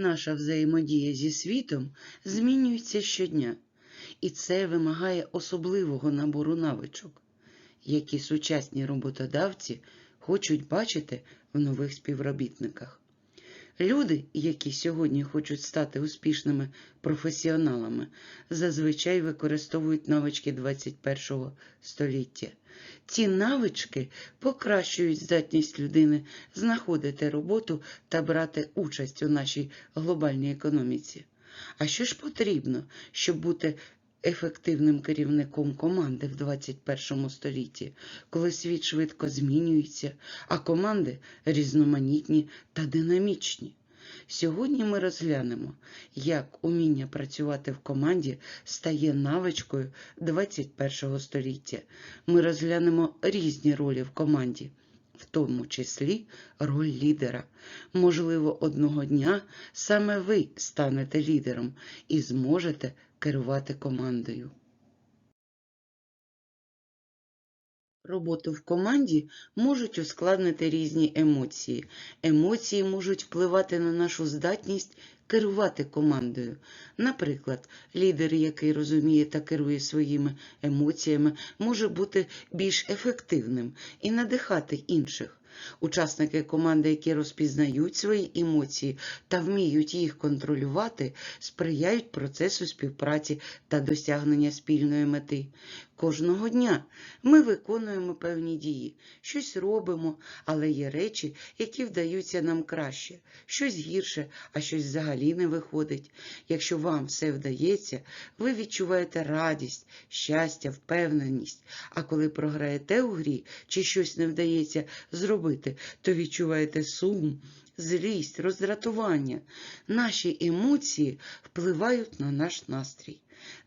Наша взаємодія зі світом змінюється щодня, і це вимагає особливого набору навичок, які сучасні роботодавці хочуть бачити в нових співробітниках. Люди, які сьогодні хочуть стати успішними професіоналами, зазвичай використовують навички 21 століття. Ці навички покращують здатність людини знаходити роботу та брати участь у нашій глобальній економіці. А що ж потрібно, щоб бути ефективним керівником команди в 21 столітті, коли світ швидко змінюється, а команди різноманітні та динамічні? Сьогодні ми розглянемо, як уміння працювати в команді стає навичкою 21 століття. Ми розглянемо різні ролі в команді, в тому числі роль лідера. Можливо, одного дня саме ви станете лідером і зможете керувати командою. Роботу в команді можуть ускладнити різні емоції. Емоції можуть впливати на нашу здатність керувати командою. Наприклад, лідер, який розуміє та керує своїми емоціями, може бути більш ефективним і надихати інших. Учасники команди, які розпізнають свої емоції та вміють їх контролювати, сприяють процесу співпраці та досягнення спільної мети. Кожного дня ми виконуємо певні дії, щось робимо, але є речі, які вдаються нам краще, щось гірше, а щось взагалі не виходить. Якщо вам все вдається, ви відчуваєте радість, щастя, впевненість. А коли програєте у грі чи щось не вдається зробити, то відчуваєте сум. Злість, роздратування. Наші емоції впливають на наш настрій.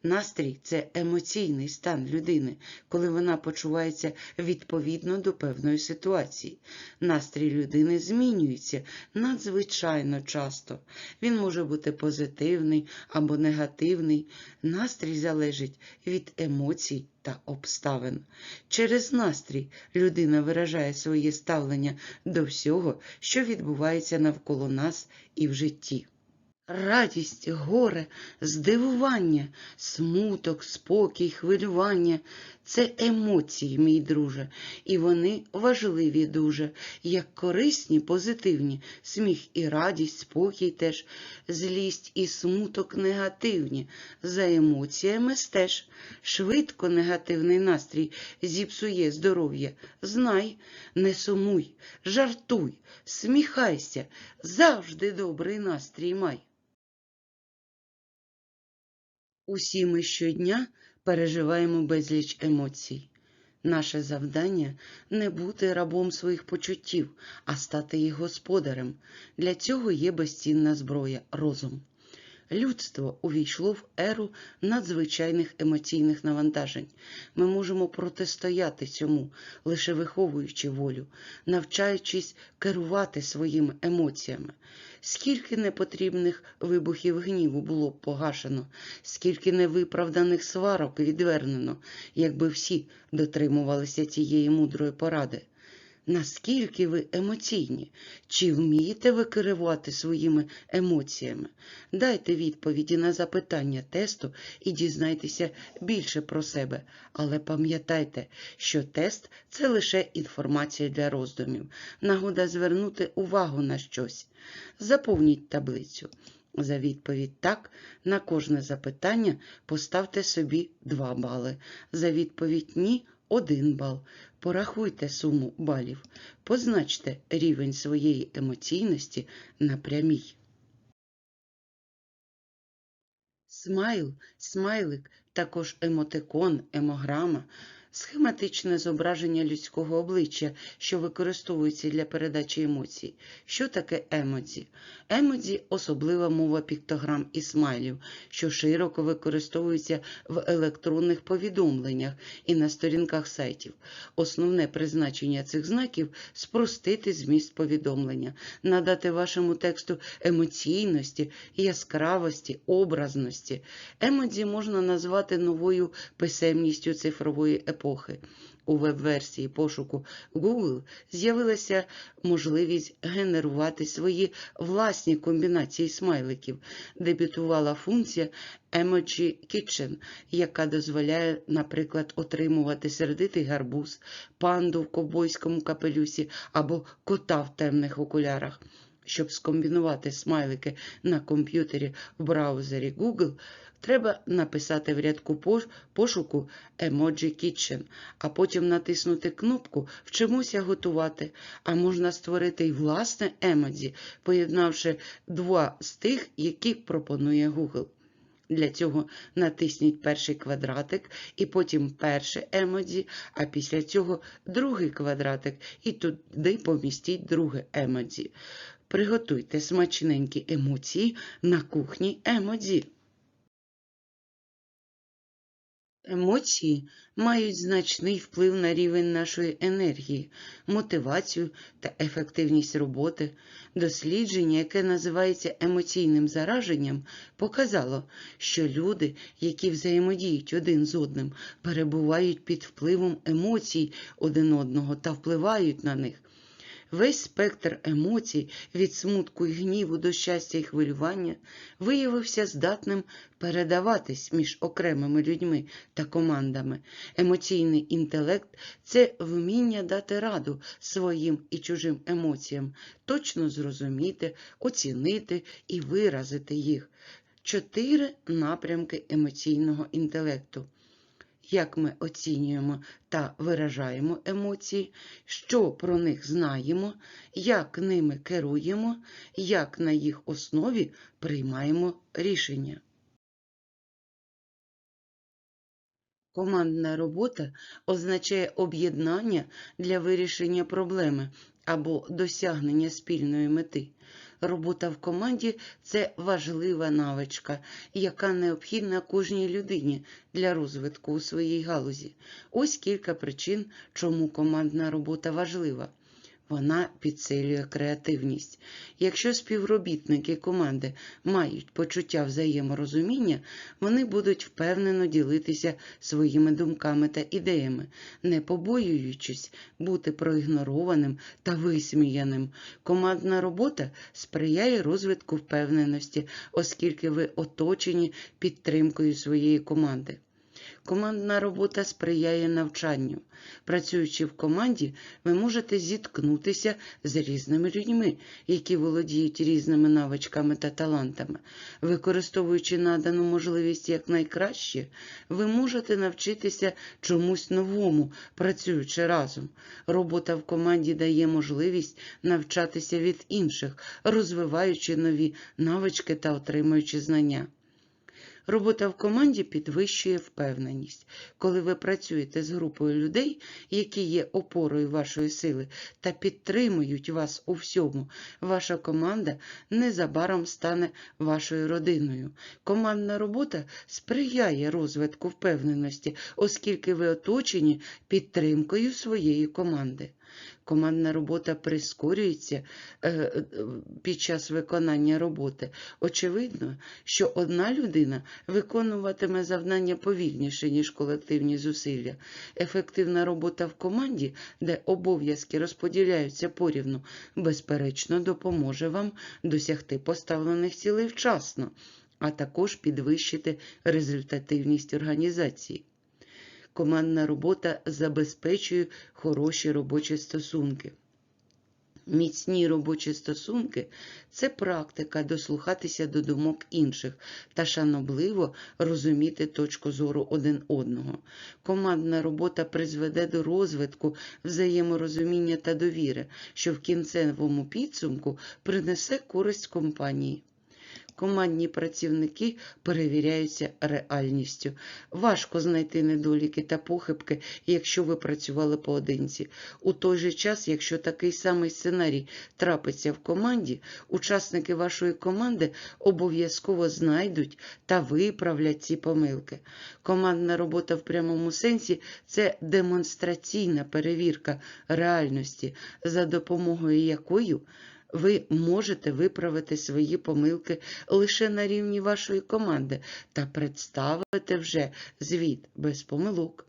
Настрій це емоційний стан людини, коли вона почувається відповідно до певної ситуації. Настрій людини змінюється надзвичайно часто. Він може бути позитивний або негативний. Настрій залежить від емоцій та обставин. Через настрій людина виражає своє ставлення до всього, що відбувається навколо нас і в житті. Радість, горе, здивування, смуток, спокій, хвилювання це емоції, мій друже, і вони важливі дуже, як корисні, позитивні, сміх і радість, спокій теж, злість і смуток негативні. За емоціями стеж. Швидко негативний настрій зіпсує здоров'я. Знай, не сумуй, жартуй, сміхайся, завжди добрий настрій май. Усі ми щодня переживаємо безліч емоцій. Наше завдання не бути рабом своїх почуттів, а стати їх господарем. Для цього є безцінна зброя розум. Людство увійшло в еру надзвичайних емоційних навантажень. Ми можемо протистояти цьому, лише виховуючи волю, навчаючись керувати своїми емоціями. Скільки непотрібних вибухів гніву було б погашено, скільки невиправданих сварок відвернено, якби всі дотримувалися цієї мудрої поради. Наскільки ви емоційні? Чи вмієте ви керувати своїми емоціями? Дайте відповіді на запитання тесту і дізнайтеся більше про себе. Але пам'ятайте, що тест це лише інформація для роздумів, нагода звернути увагу на щось. Заповніть таблицю. За відповідь так на кожне запитання поставте собі 2 бали. За відповідь ні 1 бал. Порахуйте суму балів. Позначте рівень своєї емоційності на прямій. Смайл, смайлик, також емотикон, емограма, схематичне зображення людського обличчя, що використовується для передачі емоцій. Що таке емодзі? Емодзі – особлива мова піктограм і смайлів, що широко використовується в електронних повідомленнях і на сторінках сайтів. Основне призначення цих знаків – спростити зміст повідомлення, надати вашому тексту емоційності, яскравості, образності. Емодзі можна назвати новою писемністю цифрової епохи епохи. У веб-версії пошуку Google з'явилася можливість генерувати свої власні комбінації смайликів. Дебютувала функція Emoji Kitchen, яка дозволяє, наприклад, отримувати сердитий гарбуз, панду в ковбойському капелюсі або кота в темних окулярах. Щоб скомбінувати смайлики на комп'ютері в браузері Google, треба написати в рядку пошуку Emoji Kitchen, а потім натиснути кнопку Вчимося готувати. А можна створити й власне емодзі, поєднавши два з тих, які пропонує Google. Для цього натисніть перший квадратик і потім перше емодзі, а після цього другий квадратик і туди помістіть друге емодзі. Приготуйте смачненькі емоції на кухні емодзі. Емоції мають значний вплив на рівень нашої енергії, мотивацію та ефективність роботи. Дослідження, яке називається емоційним зараженням, показало, що люди, які взаємодіють один з одним, перебувають під впливом емоцій один одного та впливають на них. Весь спектр емоцій від смутку і гніву до щастя і хвилювання виявився здатним передаватись між окремими людьми та командами. Емоційний інтелект це вміння дати раду своїм і чужим емоціям, точно зрозуміти, оцінити і виразити їх. Чотири напрямки емоційного інтелекту як ми оцінюємо та виражаємо емоції, що про них знаємо, як ними керуємо, як на їх основі приймаємо рішення. Командна робота означає об'єднання для вирішення проблеми або досягнення спільної мети. Робота в команді це важлива навичка, яка необхідна кожній людині для розвитку у своїй галузі. Ось кілька причин, чому командна робота важлива. Вона підсилює креативність. Якщо співробітники команди мають почуття взаєморозуміння, вони будуть впевнено ділитися своїми думками та ідеями, не побоюючись бути проігнорованим та висміяним. Командна робота сприяє розвитку впевненості, оскільки ви оточені підтримкою своєї команди. Командна робота сприяє навчанню. Працюючи в команді, ви можете зіткнутися з різними людьми, які володіють різними навичками та талантами. Використовуючи надану можливість якнайкраще, ви можете навчитися чомусь новому, працюючи разом. Робота в команді дає можливість навчатися від інших, розвиваючи нові навички та отримуючи знання. Робота в команді підвищує впевненість. Коли ви працюєте з групою людей, які є опорою вашої сили та підтримують вас у всьому, ваша команда незабаром стане вашою родиною. Командна робота сприяє розвитку впевненості, оскільки ви оточені підтримкою своєї команди. Командна робота прискорюється е, е, під час виконання роботи. Очевидно, що одна людина виконуватиме завдання повільніше, ніж колективні зусилля. Ефективна робота в команді, де обов'язки розподіляються порівну, безперечно допоможе вам досягти поставлених цілей вчасно, а також підвищити результативність організації. Командна робота забезпечує хороші робочі стосунки. Міцні робочі стосунки це практика дослухатися до думок інших та шанобливо розуміти точку зору один одного. Командна робота призведе до розвитку взаєморозуміння та довіри, що в кінцевому підсумку принесе користь компанії. Командні працівники перевіряються реальністю. Важко знайти недоліки та похибки, якщо ви працювали поодинці. У той же час, якщо такий самий сценарій трапиться в команді, учасники вашої команди обов'язково знайдуть та виправлять ці помилки. Командна робота в прямому сенсі це демонстраційна перевірка реальності, за допомогою якої ви можете виправити свої помилки лише на рівні вашої команди та представити вже звіт без помилок.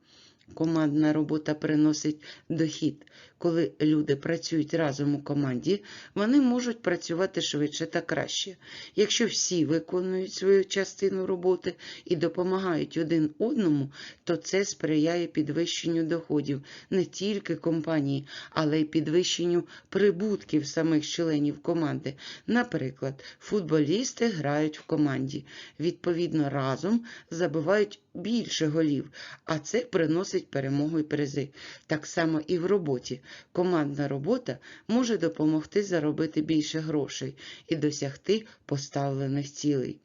Командна робота приносить дохід. Коли люди працюють разом у команді, вони можуть працювати швидше та краще. Якщо всі виконують свою частину роботи і допомагають один одному, то це сприяє підвищенню доходів не тільки компанії, але й підвищенню прибутків самих членів команди. Наприклад, футболісти грають в команді, відповідно, разом забивають більше голів, а це приносить перемогу і призи. Так само і в роботі. Командна робота може допомогти заробити більше грошей і досягти поставлених цілей.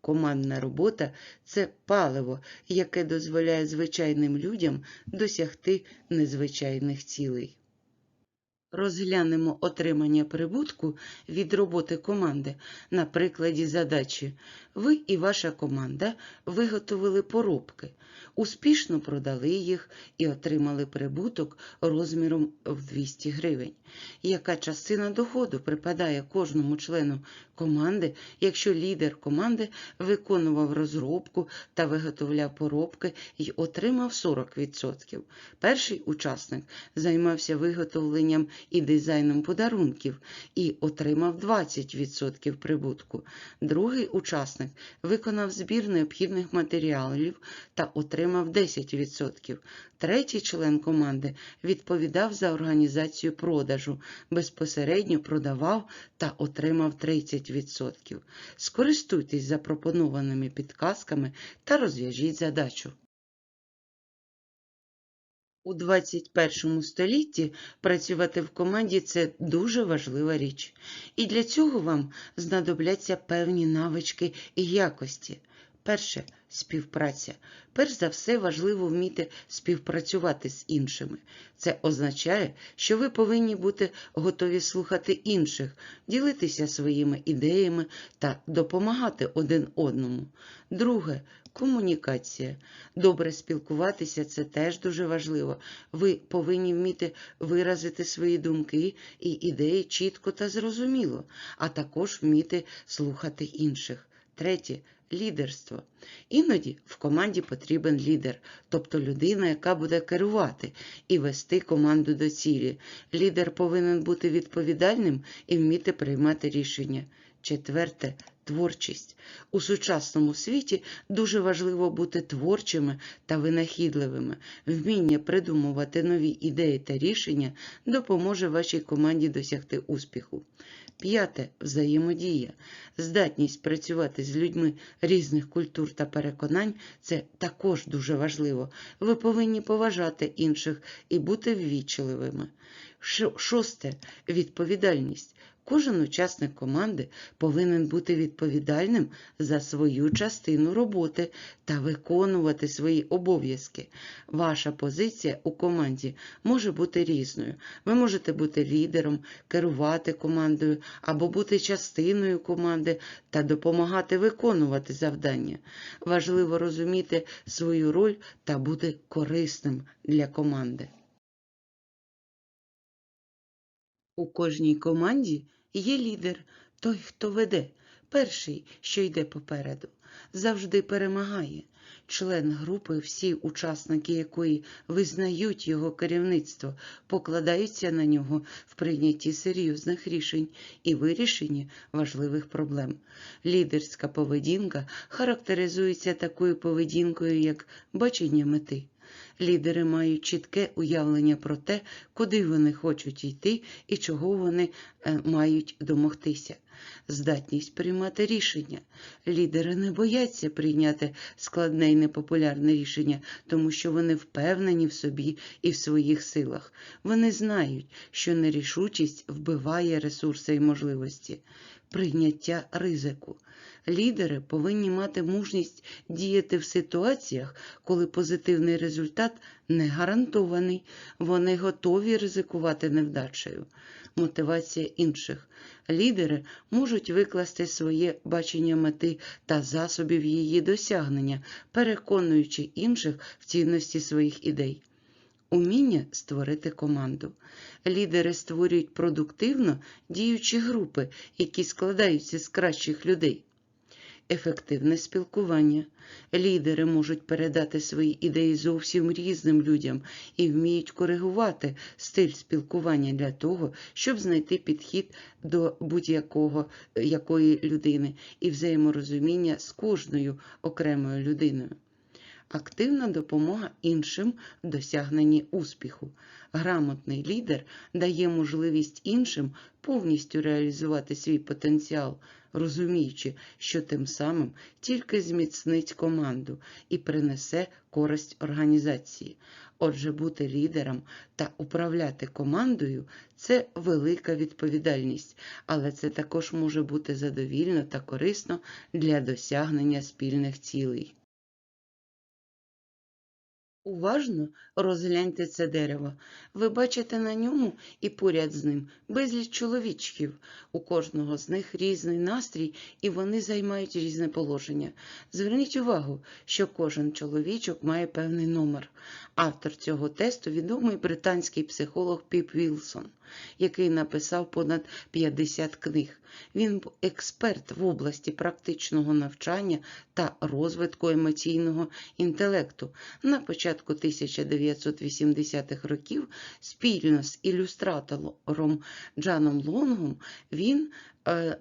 Командна робота це паливо, яке дозволяє звичайним людям досягти незвичайних цілей. Розглянемо отримання прибутку від роботи команди на прикладі задачі. Ви і ваша команда виготовили поробки, успішно продали їх і отримали прибуток розміром в 200 гривень. Яка частина доходу припадає кожному члену команди, якщо лідер команди виконував розробку та виготовляв поробки і отримав 40%? Перший учасник займався виготовленням і дизайном подарунків і отримав 20% прибутку. Другий учасник виконав збір необхідних матеріалів та отримав 10%. Третій член команди відповідав за організацію продажу, безпосередньо продавав та отримав 30%. Скористуйтесь запропонованими підказками та розв'яжіть задачу. У 21 столітті працювати в команді це дуже важлива річ. І для цього вам знадобляться певні навички і якості. Перше співпраця. Перш за все важливо вміти співпрацювати з іншими. Це означає, що ви повинні бути готові слухати інших, ділитися своїми ідеями та допомагати один одному. Друге комунікація. Добре спілкуватися це теж дуже важливо. Ви повинні вміти виразити свої думки і ідеї чітко та зрозуміло, а також вміти слухати інших. Третє лідерство. Іноді в команді потрібен лідер, тобто людина, яка буде керувати і вести команду до цілі. Лідер повинен бути відповідальним і вміти приймати рішення. Четверте творчість. У сучасному світі дуже важливо бути творчими та винахідливими. Вміння придумувати нові ідеї та рішення допоможе вашій команді досягти успіху. П'яте взаємодія. Здатність працювати з людьми різних культур та переконань це також дуже важливо. Ви повинні поважати інших і бути ввічливими. Шосте відповідальність. Кожен учасник команди повинен бути відповідальним за свою частину роботи та виконувати свої обов'язки. Ваша позиція у команді може бути різною. Ви можете бути лідером, керувати командою або бути частиною команди та допомагати виконувати завдання. Важливо розуміти свою роль та бути корисним для команди. У кожній команді є лідер, той, хто веде, перший, що йде попереду, завжди перемагає. Член групи, всі учасники якої визнають його керівництво, покладаються на нього в прийнятті серйозних рішень і вирішенні важливих проблем. Лідерська поведінка характеризується такою поведінкою, як бачення мети. Лідери мають чітке уявлення про те, куди вони хочуть йти і чого вони е, мають домогтися. Здатність приймати рішення. Лідери не бояться прийняти складне і непопулярне рішення, тому що вони впевнені в собі і в своїх силах. Вони знають, що нерішучість вбиває ресурси і можливості. Прийняття ризику. Лідери повинні мати мужність діяти в ситуаціях, коли позитивний результат не гарантований. Вони готові ризикувати невдачею. Мотивація інших. Лідери можуть викласти своє бачення мети та засобів її досягнення, переконуючи інших в цінності своїх ідей. Уміння створити команду. Лідери створюють продуктивно діючі групи, які складаються з кращих людей. Ефективне спілкування. Лідери можуть передати свої ідеї зовсім різним людям і вміють коригувати стиль спілкування для того, щоб знайти підхід до будь-якого якої людини і взаєморозуміння з кожною окремою людиною. Активна допомога іншим в досягненні успіху. Грамотний лідер дає можливість іншим повністю реалізувати свій потенціал, розуміючи, що тим самим тільки зміцнить команду і принесе користь організації. Отже, бути лідером та управляти командою це велика відповідальність, але це також може бути задовільно та корисно для досягнення спільних цілей. Уважно розгляньте це дерево. Ви бачите на ньому і поряд з ним безліч чоловічків. У кожного з них різний настрій, і вони займають різне положення. Зверніть увагу, що кожен чоловічок має певний номер. Автор цього тесту відомий британський психолог Піп Вілсон, який написав понад 50 книг. Він був експерт в області практичного навчання та розвитку емоційного інтелекту. На початку 1980-х років спільно з ілюстратором Джаном Лонгом він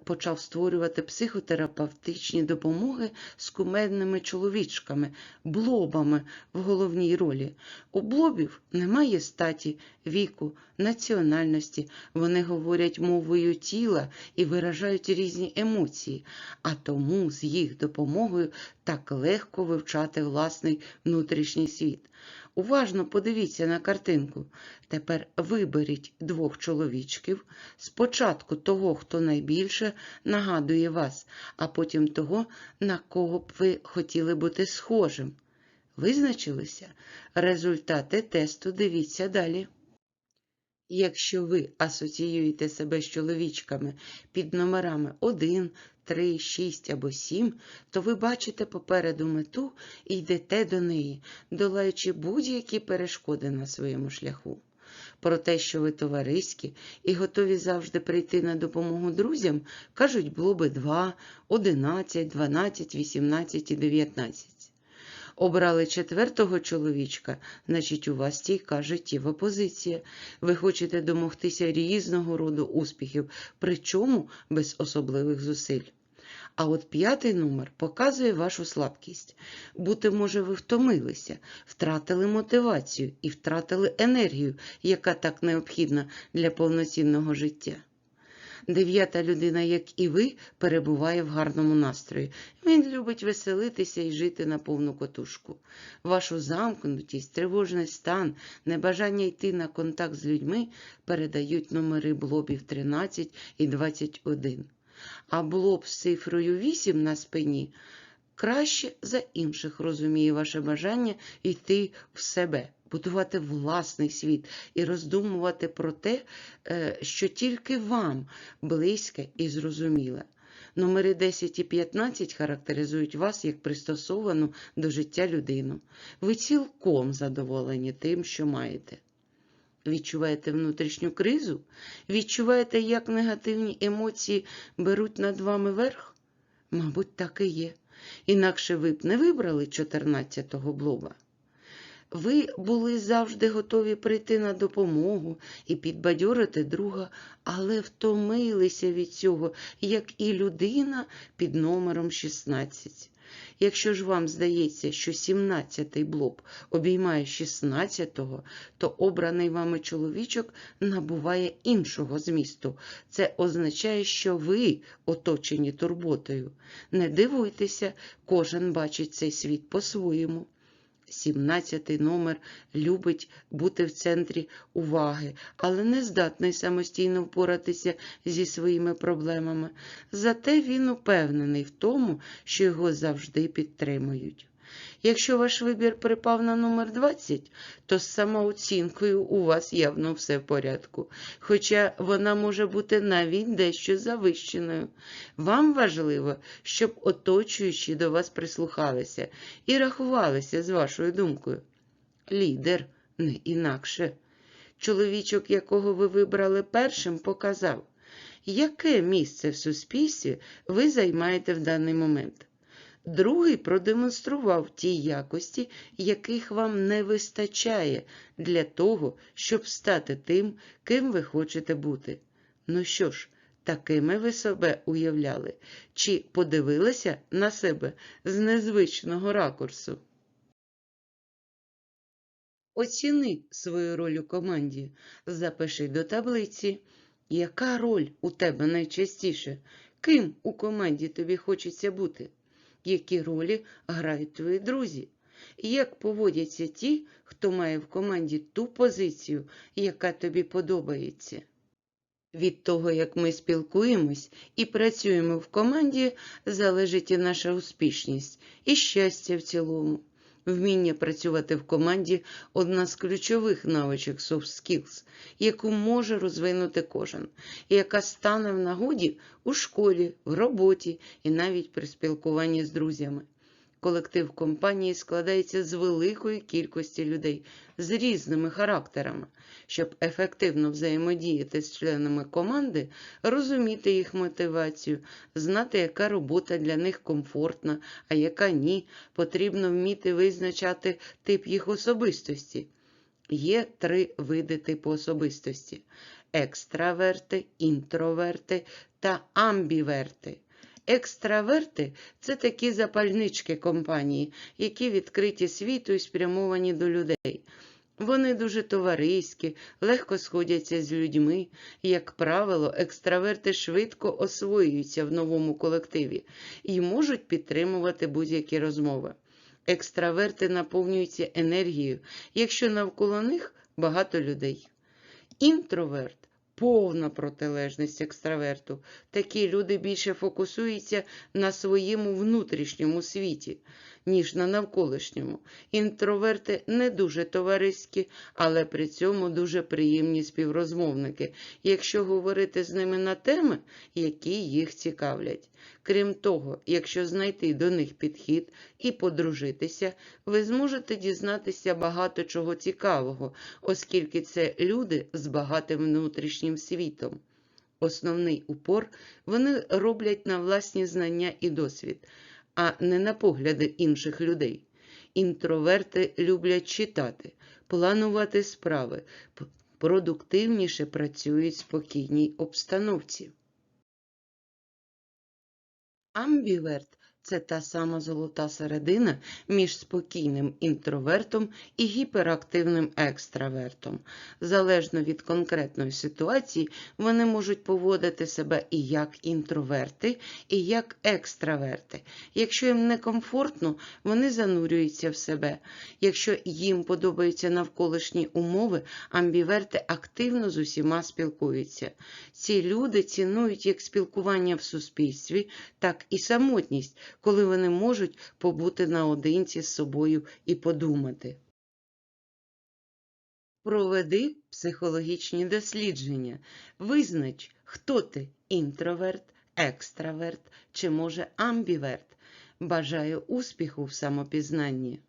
почав створювати психотерапевтичні допомоги з кумедними чоловічками, блобами в головній ролі. У блобів немає статі, віку, національності. Вони говорять мовою тіла і виражають різні емоції, а тому з їх допомогою так легко вивчати власний внутрішній світ. Уважно подивіться на картинку. Тепер виберіть двох чоловічків, спочатку того, хто найбільше нагадує вас, а потім того, на кого б ви хотіли бути схожим. Визначилися? Результати тесту дивіться далі. Якщо ви асоціюєте себе з чоловічками під номерами 1, 3, 6 або 7, то ви бачите попереду мету і йдете до неї, долаючи будь-які перешкоди на своєму шляху. Про те, що ви товариські і готові завжди прийти на допомогу друзям, кажуть блоби 2, 11, 12, 18 і 19. Обрали четвертого чоловічка, значить, у вас стійка життєва позиція. Ви хочете домогтися різного роду успіхів, причому без особливих зусиль. А от п'ятий номер показує вашу слабкість. Бути, може, ви втомилися, втратили мотивацію і втратили енергію, яка так необхідна для повноцінного життя. Дев'ята людина, як і ви, перебуває в гарному настрої. Він любить веселитися і жити на повну котушку. Вашу замкнутість, тривожний стан, небажання йти на контакт з людьми передають номери блобів 13 і 21. А блоб з цифрою 8 на спині краще за інших розуміє ваше бажання йти в себе будувати власний світ і роздумувати про те, е, що тільки вам близьке і зрозуміле. Номери 10 і 15 характеризують вас як пристосовану до життя людину. Ви цілком задоволені тим, що маєте. Відчуваєте внутрішню кризу? Відчуваєте, як негативні емоції беруть над вами верх? Мабуть, так і є. Інакше ви б не вибрали 14-го блоба. Ви були завжди готові прийти на допомогу і підбадьорити друга, але втомилися від цього, як і людина під номером 16. Якщо ж вам здається, що 17-й блок обіймає 16-го, то обраний вами чоловічок набуває іншого змісту. Це означає, що ви оточені турботою. Не дивуйтеся, кожен бачить цей світ по-своєму. 17 номер любить бути в центрі уваги, але не здатний самостійно впоратися зі своїми проблемами. Зате він упевнений в тому, що його завжди підтримують. Якщо ваш вибір припав на номер 20, то з самооцінкою у вас явно все в порядку, хоча вона може бути навіть дещо завищеною. Вам важливо, щоб оточуючі до вас прислухалися і рахувалися з вашою думкою. Лідер не інакше. Чоловічок, якого ви вибрали першим, показав, яке місце в суспільстві ви займаєте в даний момент. Другий продемонстрував ті якості, яких вам не вистачає для того, щоб стати тим, ким ви хочете бути. Ну що ж, такими ви себе уявляли, чи подивилися на себе з незвичного ракурсу? Оціни свою роль у команді. Запиши до таблиці, яка роль у тебе найчастіше, ким у команді тобі хочеться бути, які ролі грають твої друзі, і як поводяться ті, хто має в команді ту позицію, яка тобі подобається. Від того, як ми спілкуємось і працюємо в команді, залежить і наша успішність, і щастя в цілому. Вміння працювати в команді одна з ключових навичок soft skills, яку може розвинути кожен, і яка стане в нагоді у школі, в роботі і навіть при спілкуванні з друзями. Колектив компанії складається з великої кількості людей з різними характерами. Щоб ефективно взаємодіяти з членами команди, розуміти їх мотивацію, знати, яка робота для них комфортна, а яка ні, потрібно вміти визначати тип їх особистості. Є три види типу особистості: екстраверти, інтроверти та амбіверти. Екстраверти це такі запальнички компанії, які відкриті світу і спрямовані до людей. Вони дуже товариські, легко сходяться з людьми. Як правило, екстраверти швидко освоюються в новому колективі і можуть підтримувати будь-які розмови. Екстраверти наповнюються енергією, якщо навколо них багато людей. Інтроверт повна протилежність екстраверту. Такі люди більше фокусуються на своєму внутрішньому світі, ніж на навколишньому. Інтроверти не дуже товариські, але при цьому дуже приємні співрозмовники, якщо говорити з ними на теми, які їх цікавлять. Крім того, якщо знайти до них підхід і подружитися, ви зможете дізнатися багато чого цікавого, оскільки це люди з багатим внутрішнім світом. Основний упор вони роблять на власні знання і досвід, а не на погляди інших людей. Інтроверти люблять читати, планувати справи, продуктивніше працюють в спокійній обстановці. Амбіверт це та сама золота середина між спокійним інтровертом і гіперактивним екстравертом. Залежно від конкретної ситуації, вони можуть поводити себе і як інтроверти, і як екстраверти. Якщо їм некомфортно, вони занурюються в себе. Якщо їм подобаються навколишні умови, амбіверти активно з усіма спілкуються. Ці люди цінують як спілкування в суспільстві, так і самотність, коли вони можуть побути наодинці з собою і подумати. Проведи психологічні дослідження. Визнач, хто ти інтроверт, екстраверт чи може амбіверт. Бажаю успіху в самопізнанні.